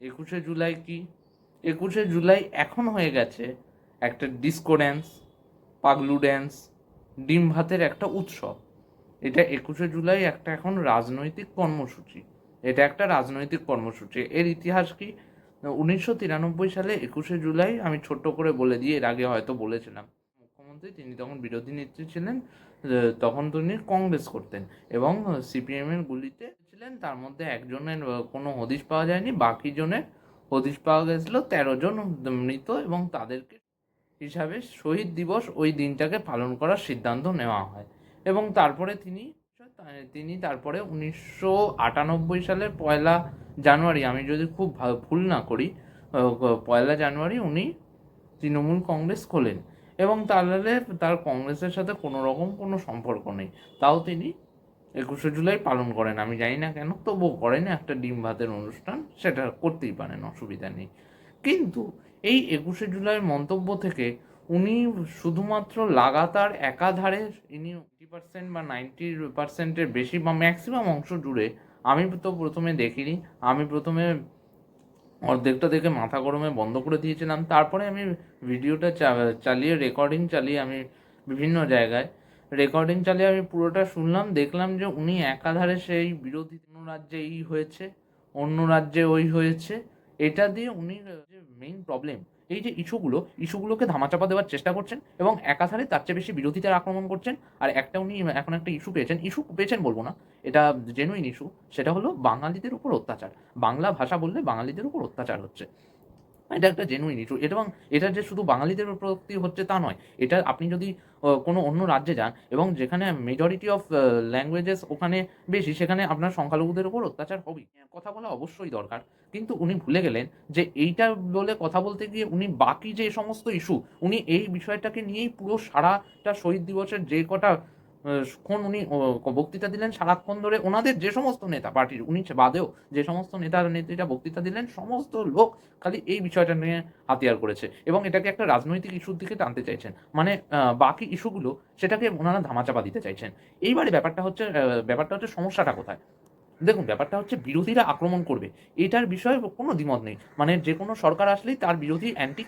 একুশে জুলাই কি? একুশে জুলাই এখন হয়ে গেছে একটা ডিস্কো ড্যান্স পাগলু ড্যান্স ডিম ভাতের একটা উৎসব। এটা একুশে জুলাই একটা এখন রাজনৈতিক কর্মসূচি। এটা একটা রাজনৈতিক কর্মসূচি। এর ইতিহাস কি? উনিশশো তিরানব্বই সালে একুশে জুলাই, আমি ছোট্ট করে বলে দিই, এর আগে হয়তো বলেছিলাম। মুখ্যমন্ত্রী তিনি তখন বিরোধী নেত্রী ছিলেন তখন তিনি কংগ্রেস করতেন এবং সিপিএমের গুলিতে ছিলেন তার মধ্যে একজনের কোনো হদিশ পাওয়া যায়নি, বাকি জনের হদিশ পাওয়া গেছিল, তেরো জন মৃত এবং তাদেরকে হিসাবে শহীদ দিবস ওই দিনটাকে পালন করার সিদ্ধান্ত নেওয়া হয়। এবং তারপরে তিনি তিনি তারপরে উনিশশো আটানব্বই সালের পয়লা জানুয়ারি, আমি যদি খুব ভুল না করি পয়লা জানুয়ারি উনি তৃণমূল কংগ্রেস খোলেন এবং তাহলে তার কংগ্রেসের সাথে কোনো রকম কোনো সম্পর্ক নেই। তাও তিনি একুশে জুলাই পালন করেন, আমি জানি না কেন, তবুও করেন একটা ডিম ভাতের অনুষ্ঠান, সেটা করতেই পারেন, অসুবিধা নেই। কিন্তু এই একুশে জুলাইয়ের মন্তব্য থেকে উনি শুধুমাত্র লাগাতার একাধারে ইনি এইটি পার্সেন্ট বা নাইনটি পার্সেন্টের বেশি বা ম্যাক্সিমাম অংশ জুড়ে, আমি তো প্রথমে দেখিনি, আমি প্রথমে অর্ধেকটা দেখে মাথা গরমে বন্ধ করে দিয়েছিলাম, তারপরে আমি ভিডিওটা চালিয়ে রেকর্ডিং চালিয়ে আমি বিভিন্ন জায়গায় রেকর্ডিং চালিয়ে আমি পুরোটা শুনলাম, দেখলাম যে উনি একাধারে সেই বিরোধী অন্য রাজ্যে এই হয়েছে, অন্য রাজ্যে ওই হয়েছে। এটা দিয়ে উনি যে মেইন প্রবলেম এই যে ইস্যুগুলো, ইস্যুগুলোকে ধামাচাপা দেওয়ার চেষ্টা করছেন এবং একাধারে তার চেয়ে বেশি বিরোধীদের আক্রমণ করছেন। আর একটা উনি এখন একটা ইস্যু পেয়েছেন ইস্যু পেয়েছেন বলব না, এটা জেনুইন ইস্যু সেটা হলো বাঙালিদের উপর অত্যাচার। বাংলা ভাষা বললে বাঙালিদের উপর অত্যাচার হচ্ছে। এটা একটা জেনুইন ইস্যু এবং এটা যে শুধু বাঙালিদের প্রতি হচ্ছে তা নয়, এটা আপনি যদি কোনো অন্য রাজ্যে যান এবং যেখানে মেজরিটি অফ ল্যাঙ্গুয়েজেস ওখানে বেশি, সেখানে আপনার সংখ্যালঘুদের উপর অত্যাচার হবেই। কথা বলা অবশ্যই দরকার, কিন্তু উনি ভুলে গেলেন যে এইটা বলে কথা বলতে গিয়ে উনি বাকি যে সমস্ত ইস্যু উনি এই বিষয়টাকে নিয়েই পুরো সারাটা শহীদ দিবসের যে কটা ক্ষণ উনি বক্তৃতা দিলেন সারাক্ষণ ধরে ওনাদের যে সমস্ত নেতা, পার্টির উনি বাদেও যে সমস্ত নেতা নেত্রীরা বক্তৃতা দিলেন, সমস্ত লোক খালি এই বিষয়টা নিয়ে হাতিয়ার করেছে এবং এটাকে একটা রাজনৈতিক ইস্যুর দিকে টানতে চাইছেন। মানে বাকি ইস্যুগুলো সেটাকে ওনারা ধামাচাপা দিতে চাইছেন। এইবারে ব্যাপারটা হচ্ছে ব্যাপারটা হচ্ছে সমস্যাটা কোথায়? দেখুন, ব্যাপারটা হচ্ছে বিরোধীরা আক্রমণ করবে। এটার বিষয়ে কোনো দ্বিমত নেই। মানে যে কোনো সরকার আসলেই তার বিরোধী অ্যান্টি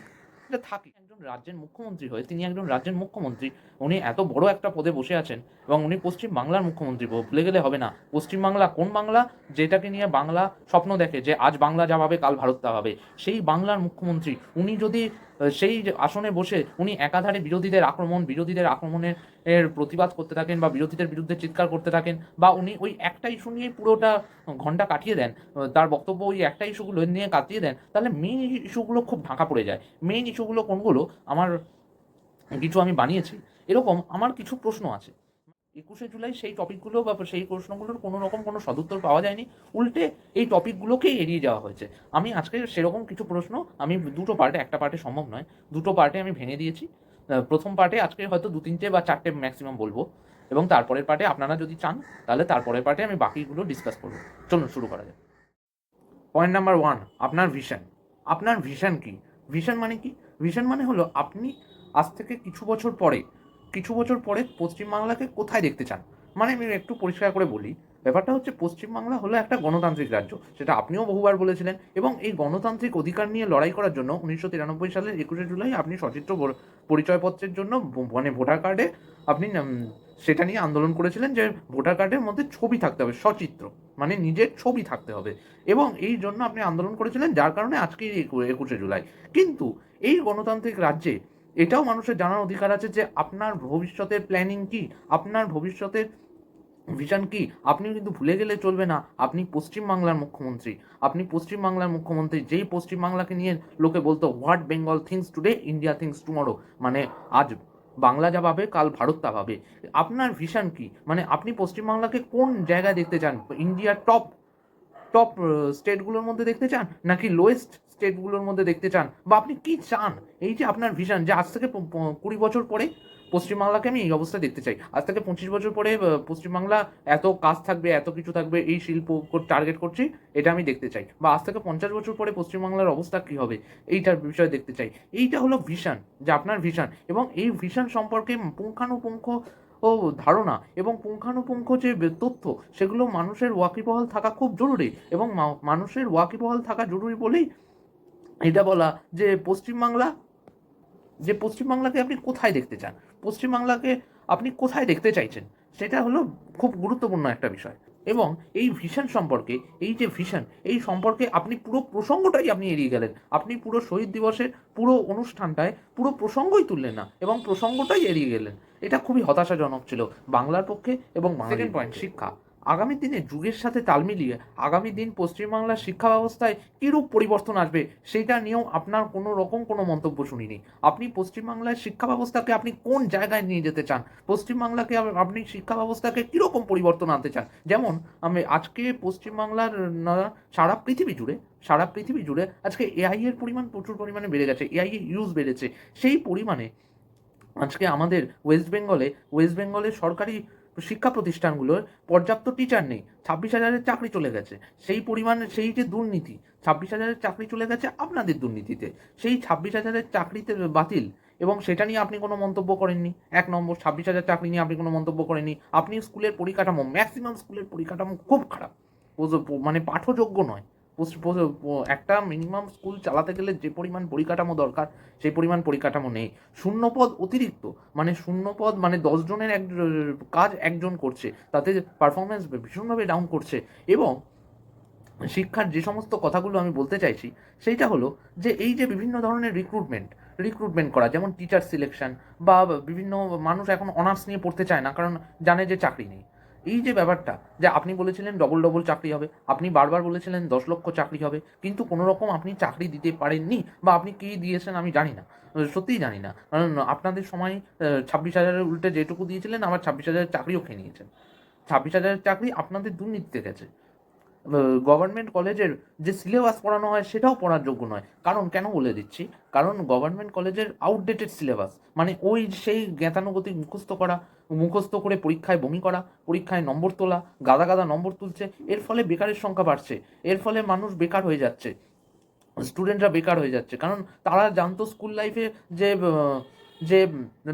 থাকে। একজন রাজ্যের মুখ্যমন্ত্রী হয়ে, তিনি একজন রাজ্যের মুখ্যমন্ত্রী, উনি এত বড় একটা পদে বসে আছেন এবং উনি পশ্চিম বাংলার মুখ্যমন্ত্রী ভুলে গেলে হবে না। পশ্চিম বাংলা কোন বাংলা? যেটাকে নিয়ে বাংলা স্বপ্ন দেখে যে আজ বাংলা যা কাল ভারত তা সেই বাংলার মুখ্যমন্ত্রী, উনি যদি সেই আসনে বসে উনি একাধারে বিরোধীদের আক্রমণ, বিরোধীদের আক্রমণের, এর প্রতিবাদ করতে থাকেন বা বিরোধীদের বিরুদ্ধে চিৎকার করতে থাকেন বা উনি ওই একটা ইস্যু নিয়েই পুরোটা ঘণ্টা কাটিয়ে দেন তার বক্তব্য ওই একটা ইস্যুগুলো নিয়ে কাটিয়ে দেন, তাহলে মেইন ইস্যুগুলো খুব ঢাকা পড়ে যায়। মেইন ইস্যুগুলো কোনগুলো? আমার, কিছু আমি বানিয়েছি। এরকম আমার কিছু প্রশ্ন আছে। একুশে জুলাই সেই টপিকগুলো বা সেই প্রশ্নগুলোর কোনো রকম কোনো সদুত্তর পাওয়া যায়নি। উল্টে এই টপিকগুলোকেই এড়িয়ে যাওয়া হয়েছে। আমি আজকে সেরকম কিছু প্রশ্ন, আমি দুটো পার্টে, একটা পার্টে সম্ভব নয়, দুটো পার্টে আমি ভেঙে দিয়েছি। প্রথম পার্টে আজকে হয়তো দু তিনটে বা চারটে ম্যাক্সিমাম বলব এবং তারপরের পার্টে আপনারা যদি চান, তাহলে তারপরের পার্টে আমি বাকিগুলো ডিসকাস করব। চলুন, শুরু করা যাক। পয়েন্ট নাম্বার ওয়ান আপনার ভিশন আপনার ভিশন কি? ভিশন মানে কি? ভিশন মানে হলো আপনি আজ থেকে কিছু বছর পরে কিছু বছর পরে পশ্চিমবাংলাকে কোথায় দেখতে চান? মানে আমি একটু পরিষ্কার করে বলি, ব্যাপারটা হচ্ছে পশ্চিমবাংলা হলো একটা গণতান্ত্রিক রাজ্য, সেটা আপনিও বহুবার বলেছিলেন, এবং এই গণতান্ত্রিক অধিকার নিয়ে লড়াই করার জন্য উনিশশো তিরানব্বই সালের একুশে জুলাই আপনি সচিত্র পরিচয়পত্রের জন্য মানে ভোটার কার্ডে আপনি সেটা নিয়ে আন্দোলন করেছিলেন যে ভোটার কার্ডের মধ্যে ছবি থাকতে হবে, সচিত্র মানে নিজের ছবি থাকতে হবে, এবং এই জন্য আপনি আন্দোলন করেছিলেন, যার কারণে আজকে এই একু- একুশে জুলাই, কিন্তু এই গণতান্ত্রিক রাজ্যে এটাও মানুষের জানার অধিকার আছে যে আপনার ভবিষ্যতের প্ল্যানিং কি? আপনার ভবিষ্যতের ভিশন কি? আপনি কিন্তু ভুলে গেলে চলবে না। আপনি পশ্চিমবাংলার মুখ্যমন্ত্রী। আপনি পশ্চিমবাংলার মুখ্যমন্ত্রী। যেই পশ্চিমবাংলাকে নিয়ে লোকে বলতো what Bengal thinks today India thinks tomorrow মানে আজ বাংলা যা পাবে কাল ভারত তা পাবে আপনার ভিশন কি? মানে আপনি পশ্চিমবাংলাকে কোন জায়গায় দেখতে চান? ইন্ডিয়ার টপ টপ স্টেটগুলোর মধ্যে দেখতে চান? নাকি লোয়েস্ট স্টেটগুলোর মধ্যে দেখতে চান বা আপনি কি চান? এই যে আপনার ভিশন যে আজ থেকে কুড়ি বছর পরে পশ্চিমবাংলাকে আমি এই অবস্থায় দেখতে চাই। আজ থেকে পঁচিশ বছর পরে পশ্চিমবাংলা এত কাজ থাকবে, এত কিছু থাকবে, এই শিল্প টার্গেট করছি, এটা আমি দেখতে চাই। বা আজ থেকে পঞ্চাশ বছর পরে পশ্চিমবাংলার অবস্থা কী হবে, এইটার বিষয়ে দেখতে চাই। এইটা হলো ভিশন যে আপনার ভিশন এবং এই ভিশন সম্পর্কে পুঙ্খানুপুঙ্খ ও ধারণা এবং পুঙ্খানুপুঙ্খ যে তথ্য, সেগুলো মানুষের ওয়াকিবহাল থাকা খুব জরুরি এবং মানুষের ওয়াকিবহাল থাকা জরুরি বলেই এটা বলা যে পশ্চিমবাংলা যে পশ্চিমবাংলাকে আপনি কোথায় দেখতে চান? পশ্চিমবাংলাকে আপনি কোথায় দেখতে চাইছেন? সেটা হলো খুব গুরুত্বপূর্ণ একটা বিষয়। এবং এই ভিশন সম্পর্কে এই যে ভিশন এই সম্পর্কে আপনি পুরো প্রসঙ্গটাই আপনি এড়িয়ে গেলেন। আপনি পুরো শহীদ দিবসের পুরো অনুষ্ঠানটায় পুরো প্রসঙ্গই তুললেন না এবং প্রসঙ্গটাই এড়িয়ে গেলেন। এটা খুবই হতাশাজনক ছিল বাংলার পক্ষে এবং সেকেন্ড পয়েন্ট শিক্ষা। আগামী দিনে যুগের সাথে তাল মিলিয়ে আগামী দিন পশ্চিমবাংলার শিক্ষা ব্যবস্থায় কীরূপ পরিবর্তন আসবে, সেইটা নিয়েও আপনার কোনো রকম কোনো মন্তব্য শুনিনি। আপনি পশ্চিমবাংলার শিক্ষা ব্যবস্থাকে আপনি কোন জায়গায় নিয়ে যেতে চান? পশ্চিমবাংলাকে আপনি শিক্ষা ব্যবস্থাকে কীরকম পরিবর্তন আনতে চান? যেমন, আমি আজকে পশ্চিমবাংলার সারা পৃথিবী জুড়ে, সারা পৃথিবী জুড়ে আজকে এআই এর পরিমাণ প্রচুর পরিমাণে বেড়ে গেছে এআই এর ইউজ বেড়েছে। সেই পরিমাণে আজকে আমাদের ওয়েস্ট বেঙ্গলে ওয়েস্ট বেঙ্গলের সরকারি শিক্ষা প্রতিষ্ঠানগুলোর পর্যাপ্ত টিচার নেই, ছাব্বিশ হাজারের চাকরি চলে গেছে। সেই পরিমাণে, সেই যে দুর্নীতি, ছাব্বিশ হাজারের চাকরি চলে গেছে আপনাদের দুর্নীতিতে। সেই ছাব্বিশ হাজারের চাকরিতে বাতিল এবং সেটা নিয়ে আপনি কোনো মন্তব্য করেননি। এক নম্বর, ছাব্বিশ হাজার চাকরি নিয়ে আপনি কোনো মন্তব্য করেননি। আপনি স্কুলের পরিকাঠামো ম্যাক্সিমাম স্কুলের পরিকাঠামো খুব খারাপ। মানে পাঠযোগ্য নয়। একটা মিনিমাম স্কুল চালাতে গেলে যে পরিমাণ পরিকাঠামো দরকার, সেই পরিমাণ পরিকাঠামো নেই। শূন্যপদ অতিরিক্ত মানে শূন্যপদ মানে দশজনের এক, কাজ একজন করছে, তাতে পারফরমেন্স ভীষণভাবে ডাউন করছে। এবং শিক্ষার যে সমস্ত কথাগুলো আমি বলতে চাইছি, সেইটা হলো যে এই যে বিভিন্ন ধরনের রিক্রুটমেন্ট রিক্রুটমেন্ট করা, যেমন টিচার সিলেকশন বা বিভিন্ন মানুষ এখন অনার্স নিয়ে পড়তে চায় না, কারণ জানে যে চাকরি নেই। এই যে ব্যাপারটা, যে আপনি বলেছিলেন ডবল ডবল চাকরি হবে, আপনি বারবার বলেছিলেন দশ লক্ষ চাকরি হবে, কিন্তু কোনো রকম আপনি চাকরি দিতে পারেননি বা আপনি কী দিয়েছেন আমি জানি না, সত্যিই জানি না। কারণ আপনাদের সময় ছাব্বিশ হাজারের উল্টে যেটুকু দিয়েছিলেন আবার ছাব্বিশ হাজারের চাকরিও খেয়ে নিয়েছেন। ছাব্বিশ হাজারের চাকরি আপনাদের দুর্নীতিতে গেছে। গভর্নমেন্ট কলেজের যে সিলেবাস পড়ানো হয় সেটাও পড়ার যোগ্য নয়। কারণ কেন বলে দিচ্ছি? কারণ গভর্নমেন্ট কলেজের আউটডেটেড সিলেবাস মানে ওই সেই জ্ঞাতানুগতিক মুখস্থ করা, মুখস্থ করে পরীক্ষায় বমি করা, পরীক্ষায় নম্বর তোলা, গাদা গাদা নম্বর তুলছে, এর ফলে বেকারের সংখ্যা বাড়ছে, এর ফলে মানুষ বেকার হয়ে যাচ্ছে স্টুডেন্টরা বেকার হয়ে যাচ্ছে। কারণ তারা জানতো স্কুল লাইফে যে যে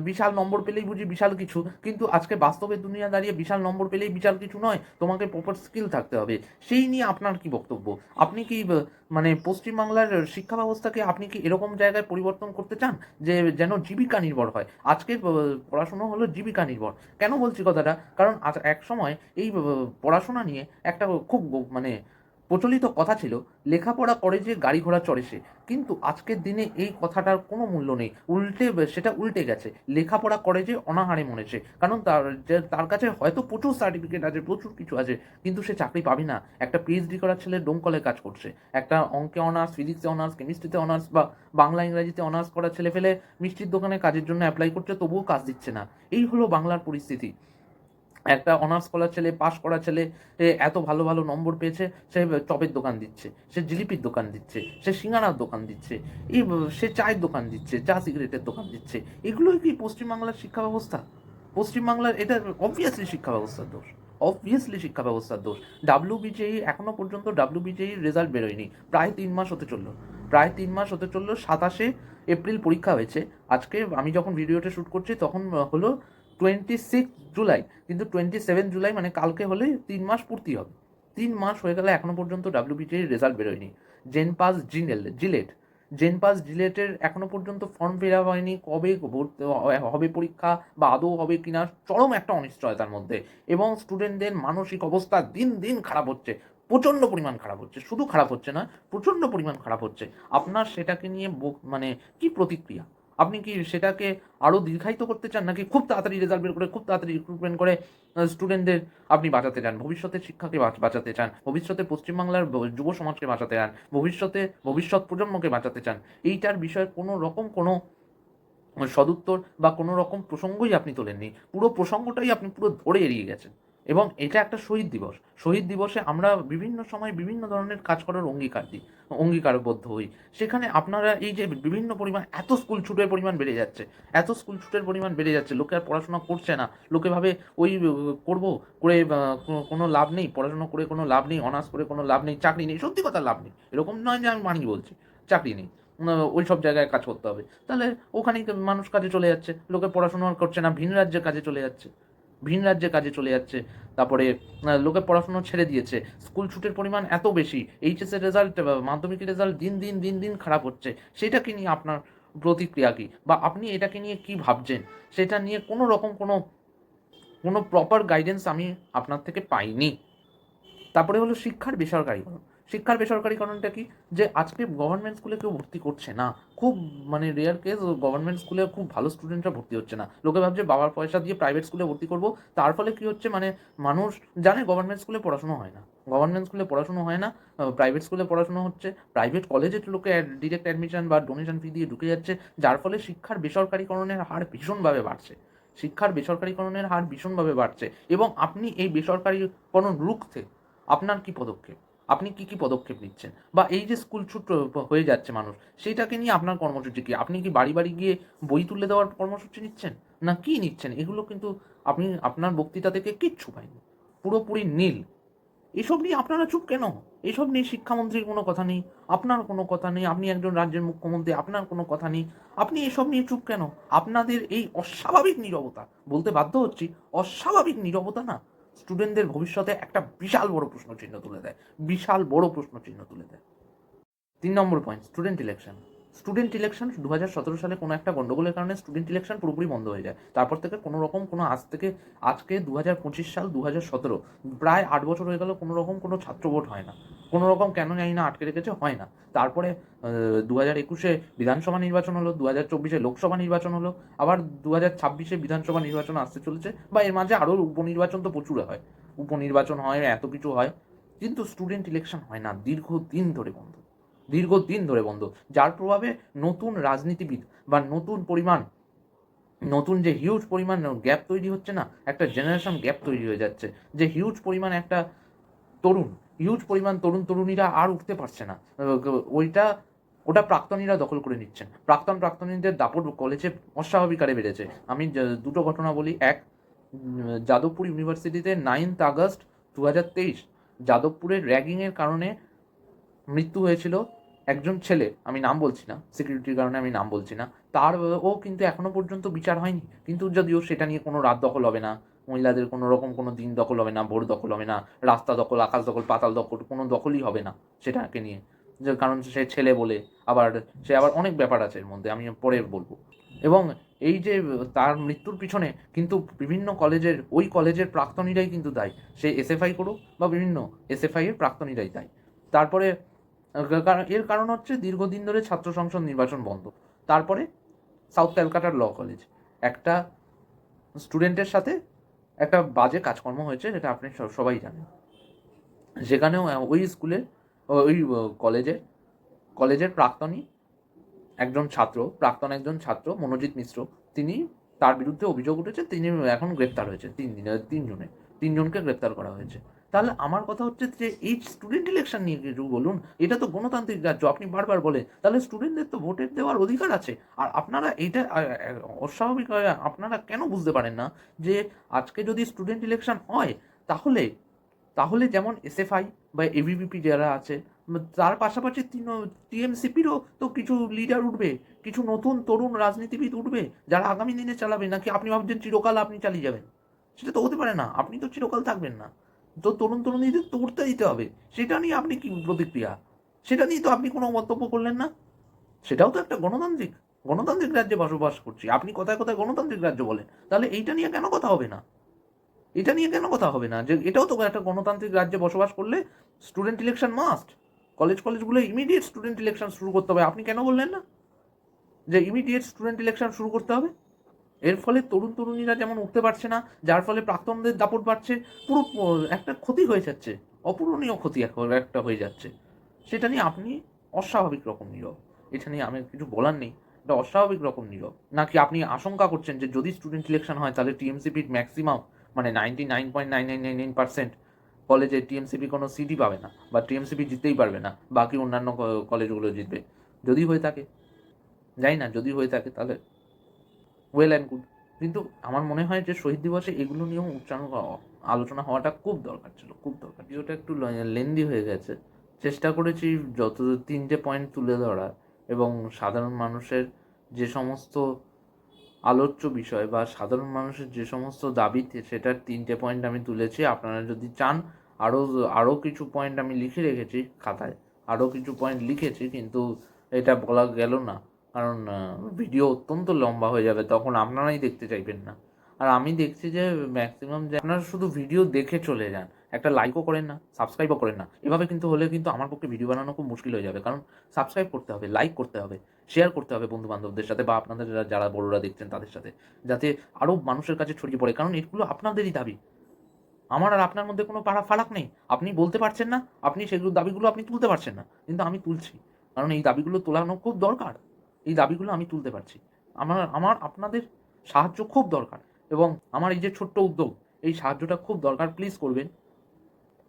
বিশাল নম্বর পেলেই বুঝি বিশাল কিছু, কিন্তু আজকে বাস্তবের দুনিয়া দাঁড়িয়ে বিশাল নম্বর পেলেই বিশাল কিছু নয়, তোমাকে প্রপার স্কিল থাকতে হবে। সেই নিয়ে আপনার কি বক্তব্য? আপনি কি মানে পশ্চিমবাংলার শিক্ষা ব্যবস্থাকে আপনি কি এরকম জায়গায় পরিবর্তন করতে চান, যে যেন জীবিকা নির্ভর হয়? আজকে পড়াশোনা হলো জীবিকা নির্ভর। কেন বলছি কথাটা? কারণ আজ এক সময় এই পড়াশোনা নিয়ে একটা খুব মানে প্রচলিত কথা ছিল, লেখাপড়া করে যে গাড়ি ঘোড়া চড়ে সে। কিন্তু আজকের দিনে এই কথাটার কোনো মূল্য নেই। উল্টে সেটা উল্টে গেছে। লেখাপড়া করে যে অনাহারে মনেছে কারণ তার, যে, তার কাছে হয়তো প্রচুর সার্টিফিকেট আছে, প্রচুর কিছু আছে, কিন্তু সে চাকরি পাবে না। একটা পিএইচডি করার ছেলে ডোমকলে কাজ করছে। একটা অঙ্কে অনার্স ফিজিক্সে অনার্স কেমিস্ট্রিতে অনার্স বা বাংলা, ইংরাজিতে অনার্স করা ছেলে ফেলে মিষ্টির দোকানে কাজের জন্য অ্যাপ্লাই করছে, তবুও কাজ দিচ্ছে না। এই হলো বাংলার পরিস্থিতি। একটা অনার্স করা ছেলে, পাশ করা ছেলে এত ভালো ভালো নম্বর পেয়েছে, সে চপের দোকান দিচ্ছে, সে জিলিপির দোকান দিচ্ছে, সে সিঙ্গারার দোকান দিচ্ছে এই সে চায়ের দোকান দিচ্ছে, চা সিগারেটের দোকান দিচ্ছে, এগুলোই কি পশ্চিমবাংলার শিক্ষা ব্যবস্থা পশ্চিমবাংলার, এটা অবভিয়াসলি শিক্ষা ব্যবস্থার দোষ অবভিয়াসলি শিক্ষা ব্যবস্থার দোষ ডাব্লিউ বিজেই এখনও পর্যন্ত ডাব্লিউ বিজেই রেজাল্ট বেরোয়নি, প্রায় তিন মাস হতে চলল, প্রায় তিন মাস হতে চলল, সাতাশে এপ্রিল পরীক্ষা হয়েছে, আজকে আমি যখন ভিডিওটা শ্যুট করছি, তখন হলো টোয়েন্টি সিক্স জুলাই, কিন্তু টোয়েন্টি সেভেন জুলাই মানে কালকে হলে তিন মাস পূর্তি হবে। তিন মাস হয়ে গেলে এখনও পর্যন্ত ডাব্লিউবিটির রেজাল্ট বেরোয়নি। জেন পাস জিনেল জিলেট জেন পাস জিলেটের এখনও পর্যন্ত ফর্ম ফেরা হয়নি। কবে হবে পরীক্ষা বা আদৌ হবে কিনা চরম একটা অনিশ্চয়তার মধ্যে। এবং স্টুডেন্টদের মানসিক অবস্থা দিন দিন খারাপ হচ্ছে। প্রচণ্ড পরিমাণ খারাপ হচ্ছে। শুধু খারাপ হচ্ছে না, প্রচণ্ড পরিমাণ খারাপ হচ্ছে। আপনার সেটাকে নিয়ে মানে কি প্রতিক্রিয়া? আপনি কি সেটাকে আরও দীর্ঘায়িত করতে চান? নাকি খুব তাড়াতাড়ি রেজাল্ট বের করে, খুব তাড়াতাড়ি রিক্রুটমেন্ট করে স্টুডেন্টদের আপনি বাঁচাতে চান? ভবিষ্যতের শিক্ষাকে বাঁচ- বাঁচাতে চান? ভবিষ্যতে পশ্চিমবাংলার যুব সমাজকে বাঁচাতে চান? ভবিষ্যতে ভবিষ্যৎ প্রজন্মকে বাঁচাতে চান? এইটার বিষয়ে কোনো রকম কোনো সদুত্তর বা কোনো রকম প্রসঙ্গই আপনি তোলেননি। পুরো প্রসঙ্গটাই আপনি পুরো ধরে এড়িয়ে গেছেন। এবং এটা একটা শহীদ দিবস। শহীদ দিবসে আমরা বিভিন্ন সময় বিভিন্ন ধরনের কাজ করার অঙ্গীকার দিই, অঙ্গীকারবদ্ধ হই। সেখানে আপনারা এই যে বিভিন্ন পরিমাণ, এত স্কুল ছুটের পরিমাণ বেড়ে যাচ্ছে, এত স্কুল ছুটের পরিমাণ বেড়ে যাচ্ছে, লোকে আর পড়াশোনা করছে না, লোকে ভাবে ওই করব করে কোনো- লাভ নেই, পড়াশোনা করে কোনো লাভ নেই, অনার্স করে কোনো লাভ নেই, চাকরি নেই, সত্যি কথা লাভ নেই, এরকম নয় যে আমি মানি বলছি, চাকরি নেই ওই সব জায়গায় কাজ করতে হবে। তাহলে ওখানেই মানুষ কাজে চলে যাচ্ছে, লোকে পড়াশোনা করছে না, ভিন রাজ্যের কাজে চলে যাচ্ছে। ভিন রাজ্যে কাজে চলে যাচ্ছে। তারপরে লোকে পড়াশুনো ছেড়ে দিয়েছে। স্কুল ছুটের পরিমাণ এত বেশি। এইচএসের রেজাল্ট মাধ্যমিকের রেজাল্ট দিন দিন দিন দিন খারাপ হচ্ছে। সেটাকে নিয়ে আপনার প্রতিক্রিয়া কী? বা আপনি এটাকে নিয়ে কি ভাবছেন? সেটা নিয়ে কোনো রকম কোনো কোনো প্রপার গাইডেন্স আমি আপনার থেকে পাইনি। তারপরে হলো শিক্ষার বেসরকারীকরণ শিক্ষার বেসরকারীকরণটা কি? যে আজকে গভর্নমেন্ট স্কুলে কেউ ভর্তি করছে না। খুব মানে রেয়ার কেস গভর্নমেন্ট স্কুলে খুব ভালো স্টুডেন্টরা ভর্তি হচ্ছে না। লোকে ভাবছে বাবার পয়সা দিয়ে প্রাইভেট স্কুলে ভর্তি করব। তার ফলে কি হচ্ছে? মানে মানুষ জানে গভর্নমেন্ট স্কুলে পড়াশোনা হয় না। গভর্নমেন্ট স্কুলে পড়াশোনা হয় না। প্রাইভেট স্কুলে পড়াশোনা হচ্ছে। প্রাইভেট কলেজে লোকে ডিরেক্ট অ্যাডমিশন বা ডোনেশন ফি দিয়ে ঢুকে যাচ্ছে। যার ফলে শিক্ষার বেসরকারীকরণের হার ভীষণভাবে বাড়ছে। শিক্ষার বেসরকারীকরণের হার ভীষণভাবে বাড়ছে। এবং আপনি এই বেসরকারীকরণ রুখতে আপনার কি পদক্ষেপ? আপনি কি কি পদক্ষেপ নিচ্ছেন? বা এই যে স্কুল ছুট হয়ে যাচ্ছে মানুষ সেইটাকে নিয়ে আপনার কর্মসূচি কি? আপনি কি বাড়ি বাড়ি গিয়ে বই তুলে দেওয়ার কর্মসূচি নিচ্ছেন? না কি নিচ্ছেন? এগুলো কিন্তু আপনি, আপনার বক্তৃতা থেকে কিচ্ছু পাইনি। পুরোপুরি নীল। এসব নিয়ে আপনারা চুপ কেন? এসব নিয়ে শিক্ষামন্ত্রীর কোনো কথা নেই, আপনার কোনো কথা নেই, আপনি একজন রাজ্যের মুখ্যমন্ত্রী, আপনার কোনো কথা নেই। আপনি এসব নিয়ে চুপ কেন? আপনাদের এই অস্বাভাবিক নীরবতা, বলতে বাধ্য হচ্ছি, অস্বাভাবিক নীরবতা না। স্টুডেন্টদের ভবিষ্যতে একটা বিশাল বড় প্রশ্ন চিহ্ন তুলে দেয়। বিশাল বড় প্রশ্ন চিহ্ন তুলে দেয়। তিন নম্বর point student election student election দু সালে কোনো একটা গন্ডগোলের কারণে স্টুডেন্ট ইলেকশন পুরোপুরি বন্ধ হয়ে যায়। তারপর থেকে কোনো রকম কোনো আজ থেকে, আজকে দু হাজার পঁচিশ সাল দু হাজার সতেরো, প্রায় আট বছর হয়ে গেল কোনো রকম কোনো ছাত্র ভোট হয় না। কোনো রকম কেন জানি না আটকে রেখেছে, হয় না। তারপরে দু হাজার একুশে বিধানসভা নির্বাচন হলো দু হাজার চব্বিশে লোকসভা নির্বাচন হলো, আবার দু হাজার ছাব্বিশে বিধানসভা নির্বাচন আসতে চলেছে, বা এর মাঝে আরও উপনির্বাচন তো প্রচুর হয়। উপনির্বাচন হয়, এত কিছু হয়, কিন্তু স্টুডেন্ট ইলেকশন হয় না, দীর্ঘদিন ধরে বন্ধ। দীর্ঘদিন ধরে বন্ধ। যার প্রভাবে নতুন রাজনীতিবিদ বা নতুন পরিমাণ, নতুন যে হিউজ পরিমাণ গ্যাপ তৈরি হচ্ছে না, একটা জেনারেশন গ্যাপ তৈরি হয়ে যাচ্ছে। যে হিউজ পরিমাণ একটা তরুণ হিউজ পরিমাণ তরুণ তরুণীরা আর উঠতে পারছে না। ওইটা, ওটা প্রাক্তনীরা দখল করে নিচ্ছেন। প্রাক্তন প্রাক্তনীদের দাপট কলেজে অস্বাভাবিক হারে বেড়েছে। আমি দুটো ঘটনা বলি। এক, যাদবপুর ইউনিভার্সিটিতে নাইনথ আগস্ট দু হাজার তেইশ, যাদবপুরের র্যাগিংয়ের কারণে মৃত্যু হয়েছিল। একজন ছেলে, আমি নাম বলছি না সিকিউরিটির কারণে আমি নাম বলছি না, তার ও কিন্তু এখনও পর্যন্ত বিচার হয়নি। কিন্তু যদিও সেটা নিয়ে কোনো রাত দখল হবে না, মহিলাদের কোনো রকম কোনো দিন দখল হবে না, ভোর দখল হবে না, রাস্তা দখল, আকাশ দখল, পাতাল দখল, কোনো দখলই হবে না সেটাকে নিয়ে। যে কারণ সে ছেলে বলে, আবার সে আবার অনেক ব্যাপার আছে এর মধ্যে, আমি পরে বলব। এবং এই যে তার মৃত্যুর পিছনে কিন্তু বিভিন্ন কলেজের, ওই কলেজের প্রাক্তনীরাই কিন্তু দায়ী। সে এসএফআই করুক বা বিভিন্ন এসএফআই এর প্রাক্তনীরাই দায়ী। তারপরে এর কারণ হচ্ছে দীর্ঘদিন ধরে ছাত্র সংসদ নির্বাচন বন্ধ। তারপরে সাউথ ক্যালকাটার ল কলেজ। একটা স্টুডেন্টের সাথে একটা বাজে কাজকর্ম হয়েছে যেটা আপনি সবাই জানেন। সেখানেও ওই স্কুলে ওই কলেজের কলেজের প্রাক্তনই একজন ছাত্র, প্রাক্তন একজন ছাত্র, মনোজিৎ মিশ্র, তিনি তার বিরুদ্ধে অভিযোগ উঠেছে, তিনি এখন গ্রেপ্তার হয়েছে, তিন দিনে, তিনজনে। তিনজনকে গ্রেপ্তার করা হয়েছে। তাহলে আমার কথা হচ্ছে যে এই স্টুডেন্ট ইলেকশন নিয়ে কিছু বলুন? এটা তো গণতান্ত্রিক রাজ্য আপনি বারবার বলে। তাহলে স্টুডেন্টদের তো ভোটের দেওয়ার অধিকার আছে। আর আপনারা আহ, অস্বাভাবিক আপনারা কেন বুঝতে পারেন না যে আজকে যদি স্টুডেন্ট ইলেকশন হয় তাহলে তাহলে যেমন এসএফআই বা এবিভিপি যারা আছে তার পাশাপাশি টিএমসিপিরও তো কিছু লিডার উঠবে কিছু নতুন তরুণ রাজনীতিবিদ উঠবে যারা আগামী দিনে চালাবে নাকি আপনি ভাবছেন চিরকাল আপনি চালিয়ে যাবেন? সেটা তো হতে পারে না আপনি তো চিরকাল থাকবেন না। তো তরুণ তরুণীদের তো উঠতে দিতে হবে। সেটা নিয়ে আপনি কি প্রতিক্রিয়া? সেটা নিয়ে তো আপনি কোনো মন্তব্য করলেন না। সেটাও তো একটা গণতান্ত্রিক। গণতান্ত্রিক রাজ্যে বসবাস করছি। আপনি কথায় কথায় গণতান্ত্রিক রাজ্য বলেন। তাহলে এইটা নিয়ে কেন কথা হবে না? এটা নিয়ে কেন কথা হবে না? যে এটাও তো একটা গণতান্ত্রিক রাজ্যে বসবাস করলে স্টুডেন্ট ইলেকশন মাস্ট কলেজ কলেজগুলো ইমিডিয়েট স্টুডেন্ট ইলেকশন শুরু করতে হবে। আপনি কেন বললেন না? যে ইমিডিয়েট স্টুডেন্ট ইলেকশন শুরু করতে হবে? এর ফলে তরুণ তরুণীরা যেমন উঠতে পারছে না, যার ফলে প্রাক্তনদের দাপট বাড়ছে, পুরো একটা ক্ষতি হয়ে যাচ্ছে, অপূরণীয় ক্ষতি এক- একটা হয়ে যাচ্ছে। সেটা নিয়ে আপনি অস্বাভাবিক রকম নীরব। এটা নিয়ে আমি কিছু বলার নেই, এটা অস্বাভাবিক রকম নীরব। নাকি আপনি আশঙ্কা করছেন যে যদি স্টুডেন্ট ইলেকশন হয়, তাহলে টিএমসিপির ম্যাক্সিমাম মানে ninety nine point nine nine nine nine percent কলেজে টিএমসিপি কোনো সিটি পাবে না, বা টিএমসিপি জিততেই পারবে না, বাকি অন্যান্য কলেজগুলো জিতবে। যদি হয়ে থাকে, জানি না, যদি হয়ে থাকে, তাহলে ওয়েল অ্যান্ড গুড কিন্তু আমার মনে হয় যে শহীদ দিবসে এগুলো নিয়েও উচ্চারণ আলোচনা হওয়াটা খুব দরকার ছিল, খুব দরকার। ভিডিওটা একটু লেন্দি হয়ে গেছে। চেষ্টা করেছি যত তিনটে পয়েন্ট তুলে ধরা এবং সাধারণ মানুষের যে সমস্ত আলোচ্য বিষয় বা সাধারণ মানুষের যে সমস্ত দাবিতে সেটার তিনটে পয়েন্ট আমি তুলেছি। আপনারা যদি চান আরও আরও কিছু পয়েন্ট আমি লিখে রেখেছি খাতায় আরও কিছু পয়েন্ট লিখেছি, কিন্তু এটা বলা গেল না। কারণ ভিডিও অত্যন্ত লম্বা হয়ে যাবে, তখন আপনারাই দেখতে চাইবেন না। আর আমি দেখছি যে ম্যাক্সিমাম যে আপনারা শুধু ভিডিও দেখে চলে যান, একটা লাইকও করেন না সাবস্ক্রাইবও করেন না। এভাবে কিন্তু হলে কিন্তু আমার পক্ষে ভিডিও বানানো খুব মুশকিল হয়ে যাবে, কারণ সাবস্ক্রাইব করতে হবে লাইক করতে হবে শেয়ার করতে হবে বন্ধু বান্ধবদের সাথে বা আপনাদের যারা- বড়রা দেখছেন তাদের সাথে, যাতে আরও মানুষের কাছে ছড়িয়ে পড়ে, কারণ এগুলো আপনাদেরই দাবি। আমার আর আপনার মধ্যে কোনো পাড়া ফারাক নেই। আপনি বলতে পারছেন না, আপনি সেগুলো দাবিগুলো আপনি তুলতে পারছেন না, কিন্তু আমি তুলছি। কারণ এই দাবিগুলো তোলানো খুব দরকার। এই দাবিগুলো আমি তুলতে পারছি। আমার আমার আপনাদের সাহায্য খুব দরকার এবং আমার এই যে ছোট্ট উদ্যোগ, এই সাহায্যটা খুব দরকার। প্লিজ করবেন।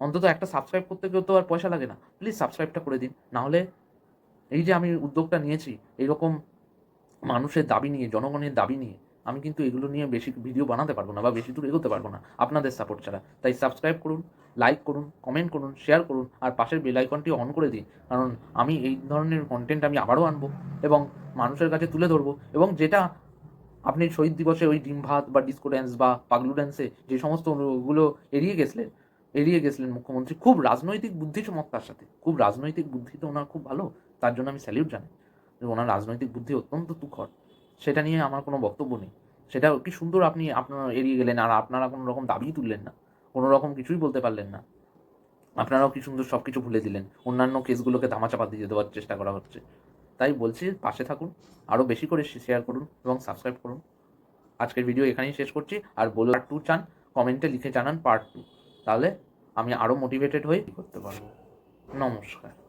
অন্তত একটা সাবস্ক্রাইব করতে গেলে তো আর পয়সা লাগে না। প্লিজ সাবস্ক্রাইবটা করে দিন। নাহলে এই যে আমি উদ্যোগটা নিয়েছি এইরকম মানুষের দাবি নিয়ে, জনগণের দাবি নিয়ে আমি কিন্তু এগুলো নিয়ে বেশি ভিডিও বানাতে পারব না বা বেশি দূর এগোতে পারব না আপনাদের সাপোর্ট ছাড়া। তাই সাবস্ক্রাইব করুন লাইক করুন কমেন্ট করুন শেয়ার করুন, আর পাশের বেল আইকনটি অন করে দিন। কারণ আমি এই ধরনের কন্টেন্ট আমি আবারও আনব এবং মানুষের কাছে তুলে ধরবো এবং যেটা আপনি শহীদ দিবসে ওই ডিম ভাত বা ডিস্কো ড্যান্স বা পাগলু ড্যান্সে যে সমস্তগুলো এড়িয়ে গেছিলেন এড়িয়ে গেছিলেন মুখ্যমন্ত্রী, খুব রাজনৈতিক বুদ্ধি চমৎকার সাথে। খুব রাজনৈতিক বুদ্ধি তো ওনার খুব ভালো, তার জন্য আমি স্যালিউট জানাই যে ওনার রাজনৈতিক বুদ্ধি অত্যন্ত তুখর। সেটা নিয়ে আমার কোনো বক্তব্য নেই। সেটা কি সুন্দর আপনি আপনার এড়িয়ে গেলেন আর আপনারা কোনো রকম দাবি তুললেন না। কোনো রকম কিছুই বলতে পারলেন না। আপনারাও কি সুন্দর সব কিছু ভুলে দিলেন। অন্যান্য কেসগুলোকে ধামাচাপা দিয়ে দেওয়ার চেষ্টা করা হচ্ছে। তাই বলছি, পাশে থাকুন আরও বেশি করে শেয়ার করুন এবং সাবস্ক্রাইব করুন। আজকের ভিডিও এখানেই শেষ করছি। আর বলো পার্ট টু চান? কমেন্টে লিখে জানান পার্ট টু তাহলে আমি আরও মোটিভেটেড হয়ে করতে পারব? নমস্কার।